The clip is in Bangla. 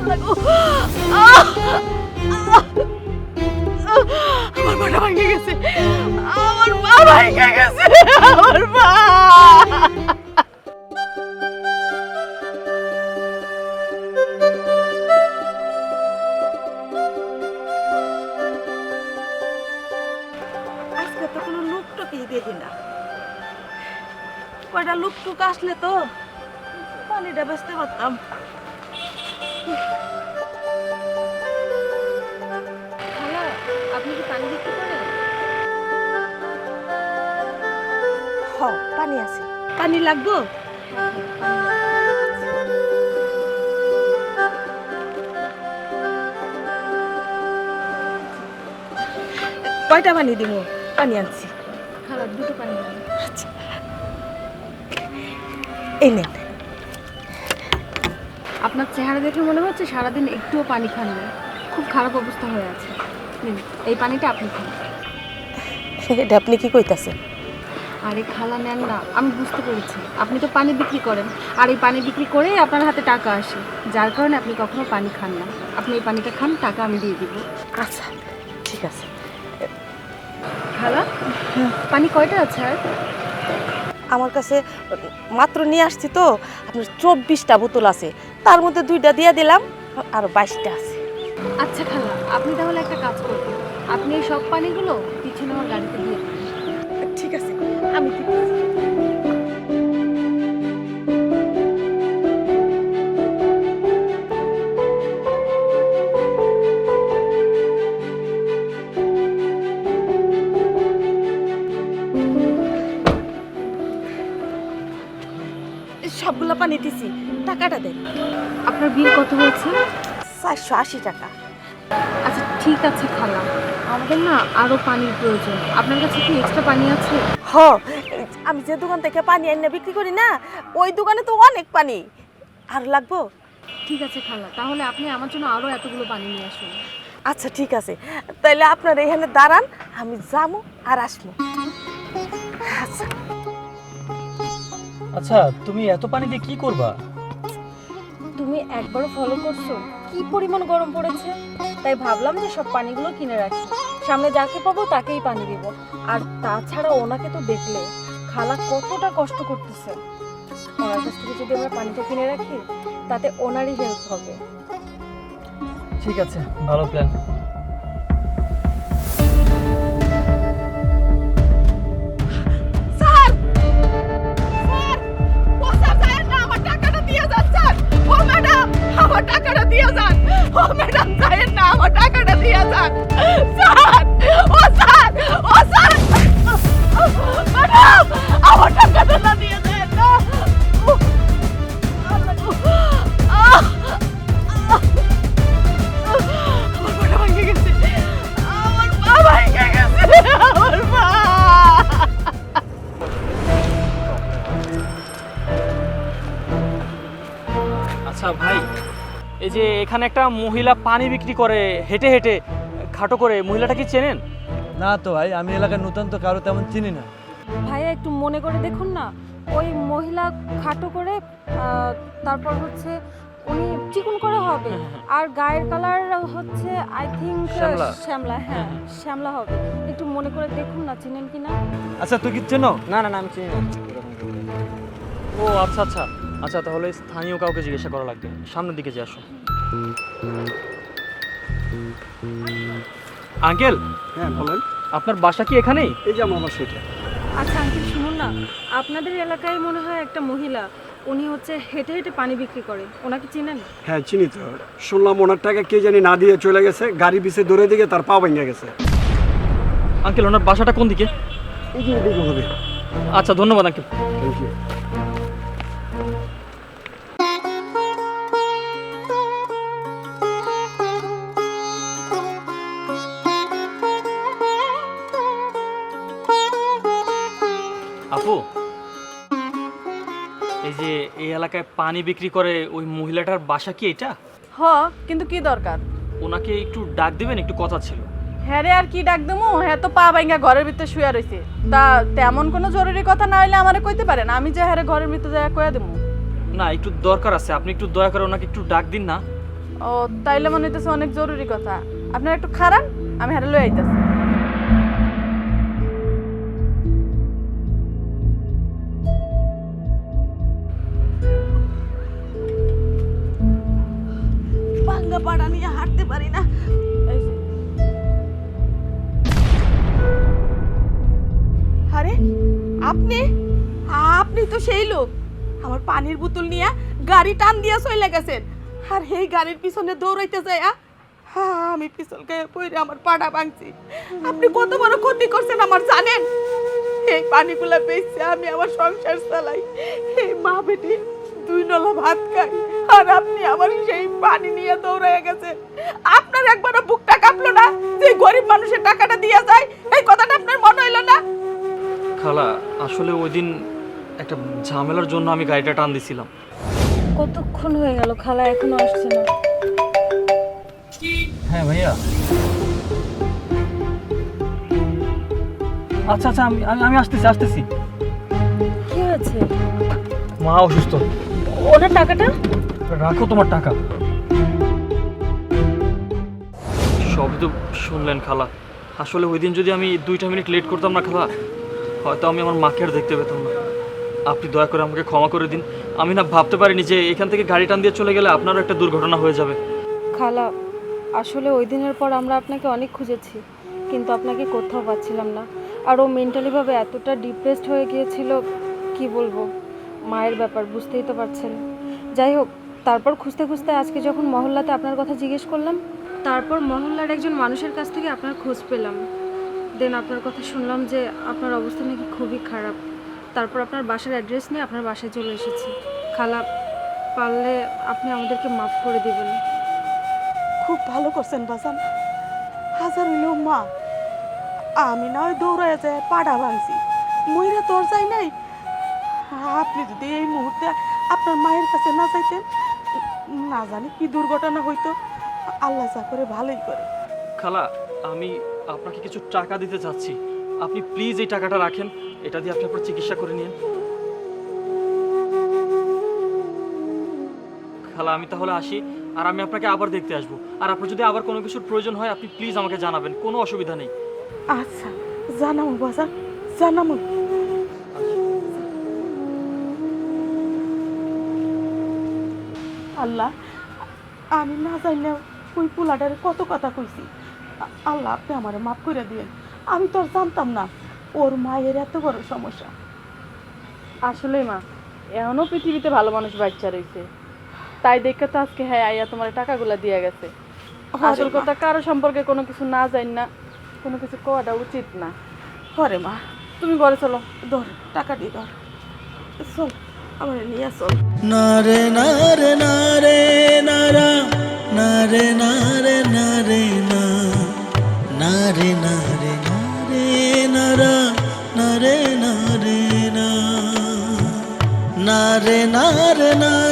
আল্লাহ গো। আমার মাটা ভেঙে গেছে। আমার মা ভেঙে গেছে। আমার মা কয়টা লুকটুক আসলে তো? পানিটা বেচতে পারতাম। আপনি কি পানি বিক্রি করেন হ পানি আছে। পানি লাগবো? কয়টা পানি দিব পানি আনছি। খালা দুটো পানি দেন। এই নেন আপনার চেহারা দেখে মনে হচ্ছে সারাদিন একটুও পানি খাননি। খুব খারাপ অবস্থা হয়ে আছে। নিন, এই পানিটা আপনি খান। এটা আপনি কি কইতাছেন? আরে খালা নেন না আমি বুঝতে পেরেছি। আপনি তো পানি বিক্রি করেন। আর এই পানি বিক্রি করেই আপনার হাতে টাকা আসে। যার কারণে আপনি কখনো পানি খান না। আপনি এই পানিটা খান টাকা আমি দিয়ে দিব। আচ্ছা ঠিক আছে। খালা পানি কয়টা আছে আর? আমার কাছে মাত্র নিয়ে আসছি তো আপনার চব্বিশটা বোতল আছে। তার মধ্যে দুইটা দিয়ে দিলাম আর বাইশটা আছে। আচ্ছা খালা আপনি তাহলে একটা কাজ করবেন। আপনি এই সব পানিগুলো পিছনে আমার গাড়িতে দিয়ে ঠিক আছে আমি দিতেছি। সবগুলো পানি দিছি। টাকাটা দেন। আপনার বিল কত হয়েছে? চারশো আশি টাকা। আচ্ছা ঠিক আছে খালা। আমাদের না আরও পানির প্রয়োজন। আপনার কাছে কি এক্সট্রা পানি আছে? হ আমি যে দোকান থেকে পানি এনে বিক্রি করি না ওই দোকানে তো অনেক পানি। আর লাগবো? ঠিক আছে খালা। তাহলে আপনি আমার জন্য আরও এতগুলো পানি নিয়ে আসুন। আচ্ছা ঠিক আছে। তাহলে আপনার এখানে দাঁড়ান আমি যাব আর আসব আচ্ছা। আচ্ছা তুমি এত পানি দিয়ে কি করবা? তুমি একবারও ফলো করছ? কি পরিমাণ গরম পড়েছে? তাই ভাবলাম যে সব পানিগুলো কিনে রাখি। সামনে যাকে পাবো তাকেই পানি দিব। আর তাছাড়া ওনাকে তো দেখলে খালা কতটা কষ্ট করতেছে। ওনার কাছ থেকে যদি আমরা পানিটা কিনে রাখি, তাতে ওনারই হেল্প হবে। ঠিক আছে, ভালো প্ল্যান আচ্ছা ভাই এই যে এখানে একটা মহিলা পানি বিক্রি করে হেঁটে হেঁটে খাটো করে মহিলাটা কি চেনেন? না তো ভাই আমি এলাকার নতুন তো কারও তেমন চিনি না। ভাইয়া একটু মনে করে দেখুন না ওই মহিলা খাটো করে আহ, তারপর হচ্ছে উনি চিকুন করে হবে আর গায়ের কালার হচ্ছে আই থিঙ্ক শ্যামলা। শ্যামলা হ্যাঁ শ্যামলা হবে। একটু মনে করে দেখুন না চিনেন কি না আচ্ছা তুই কি চেনো? না না না আমি চিনি না। ও আচ্ছা আচ্ছা। আচ্ছা তাহলে স্থানীয় কাউকে জিজ্ঞাসা করা লাগবে। সামনের দিকে যে আসো। আঙ্কেল হ্যাঁ বলেন। আপনার বাসা কি এখানেই? এই যে আমার বাসা এটা। আচ্ছা আঙ্কেল শুনুন না। আপনাদের এলাকায় মনে হয় একটা মহিলা উনি হচ্ছে হেঁটে হেঁটে পানি বিক্রি করে। ওনাকে চিনেন? হ্যাঁ চিনি তো। শুনলাম ওনার টাকা কে জানি না দিয়ে চলে গেছে গাড়ি পিছে দৌড়ে দিকে তার পা ভেঙে গেছে। আঙ্কেল ওনার বাসাটা কোন দিকে? এই যে এদিকে হবে। আচ্ছা ধন্যবাদ আঙ্কেল। থ্যাংক ইউ এই এলাকায় পানি বিক্রি করে ওই মহিলাটার বাসা কি এটা? হ কিন্তু কি দরকার? ওনাকে একটু ডাক দিবেন একটু কথা ছিল। হ্যাঁ রে আর কি ডাক দেবো হ্যাঁ তো পা ভাঙ্গা ঘরের ভিতরে শুয়ে রয়েছে তা তেমন কোনো জরুরি কথা না হইলে আমারে কইতে পারেন? আমি যে হ্যাঁ ঘরের ভিতরে যা কয়া দেবো না একটু দরকার আছে। আপনি একটু দয়া করে ওনাকে একটু ডাক দিন না। ও তাইলে মনে হইতেছে অনেক জরুরি কথা। আপনার একটু খারাপ আমি হারে লই আইতাছি। আপনি? আপনি তো সেই লোক। আমার পানির বোতল নিয়ে গাড়ি টান দিয়া চলে গেছেন। আর এই গাড়ির পিছনে দৌড়াইতে যায়? হ্যাঁ আমি পিছল গায়ে পড়ে আমার পাড়া ভাঙছি। আপনি কত বড় ক্ষতি করছেন আমার, জানেন? এই পানিগুলা বেচছে আমি আমার সংসার চালাই। এই মা বেটি, দুই নলা ভাত খাই। আর আপনি আমার সেই পানি নিয়ে দৌড়াইয়া গেছেন। আপনার একবারও বুকটা কাঁপলো না? যে গরিব মানুষের টাকাটা দিয়া যায়, এই কথাটা আপনার মনে হইল না? খালা আসলে ওই দিন একটা ঝামেলার জন্য আমি গাড়িটা টান দিছিলাম। কতক্ষণ হয়ে গেল? খালা এখনও আসছে না। হ্যাঁ ভাইয়া। আচ্ছা আচ্ছা আমি আমি আমি আসতেছি আসতেছি। কি হয়েছে? মা অসুস্থ। ওনার টাকাটা? রাখো তোমার টাকা। সবই তো শুনলেন খালা। আসলে ওই দিন যদি আমি দুইটা মিনিট লেট করতাম না খালা হয়তো আমি আমার মাকে আর দেখতে পেতাম না। আপনি দয়া করে আমাকে ক্ষমা করে দিন। আমি না ভাবতে পারিনি যে এখান থেকে গাড়ি টান দিয়ে চলে গেলে আপনারও একটা দুর্ঘটনা হয়ে যাবে। খালা, আসলে ওই দিনের পর আমরা আপনাকে অনেক খুঁজেছি, কিন্তু আপনাকে কোথাও পাচ্ছিলাম না। আর ও মেন্টালিভাবে এতটা ডিপ্রেসড হয়ে গিয়েছিল, কি বলব? মায়ের ব্যাপার, বুঝতেই তো পারছেন। যাই হোক, তারপর খুঁজতে খুঁজতে আজকে যখন মহল্লাতে আপনার কথা জিজ্ঞেস করলাম, তারপর মহল্লার একজন মানুষের কাছ থেকে আপনার খোঁজ পেলাম। দেন আপনার কথা শুনলাম যে আপনার অবস্থা নাকি খুবই খারাপ। তারপর আপনার বাসার অ্যাড্রেস নিয়ে আপনার বাসায় চলে এসেছি। খালা পারলে আপনি আমাদেরকে মাফ করে দেবেন। খুব ভালো করছেন বাসান। হাজার হইলেও মা আমি না ওই দৌড়ায় যায় পাড়া ভাঙছি ময়রা তোর যাই নাই। আপনি যদি এই মুহূর্তে আপনার মায়ের কাছে না যাইতেন না জানি কি দুর্ঘটনা হইতো। আল্লাহ যা করে ভালোই করে। খালা আমি আপনাকে কিছু টাকা দিতে চাচ্ছি। আপনি প্লিজ এই টাকাটা রাখেন। এটা দিয়ে আপনি আপনার চিকিৎসা করে নিন। খালা, আমি তাহলে আসি, আর আমি আপনাকে আবার দেখতে আসব। আর আপনার যদি আবার কোনো কিছুর প্রয়োজন হয়, আপনি প্লিজ আমাকে জানাবেন। কোনো অসুবিধা নেই। আচ্ছা জানামু বাজান, জানামু। আল্লাহ, আমি না জানলেও ওই পোলাটারে কত কথা কইছি। আল্লাহ আপনি আমার মাফ করে দিয়েন। আমি তো আর জানতাম না ওর মায়ের এত বড় সমস্যা। আসলেই মা এখনও পৃথিবীতে ভালো মানুষ বাচ্চা রয়েছে তাই দেখে তো আজকে হ্যাঁ আইয়া তোমার টাকাগুলা দিয়ে গেছে। আসল কথা কারও সম্পর্কে কোনো কিছু না জান না কোনো কিছু করাটা উচিত না। হরে মা। তুমি ঘরে চলো। ধর টাকা দিয়ে ধর। চল আমার নিয়ে চল। নারে নারে নারে নারা নারে না নারে নারে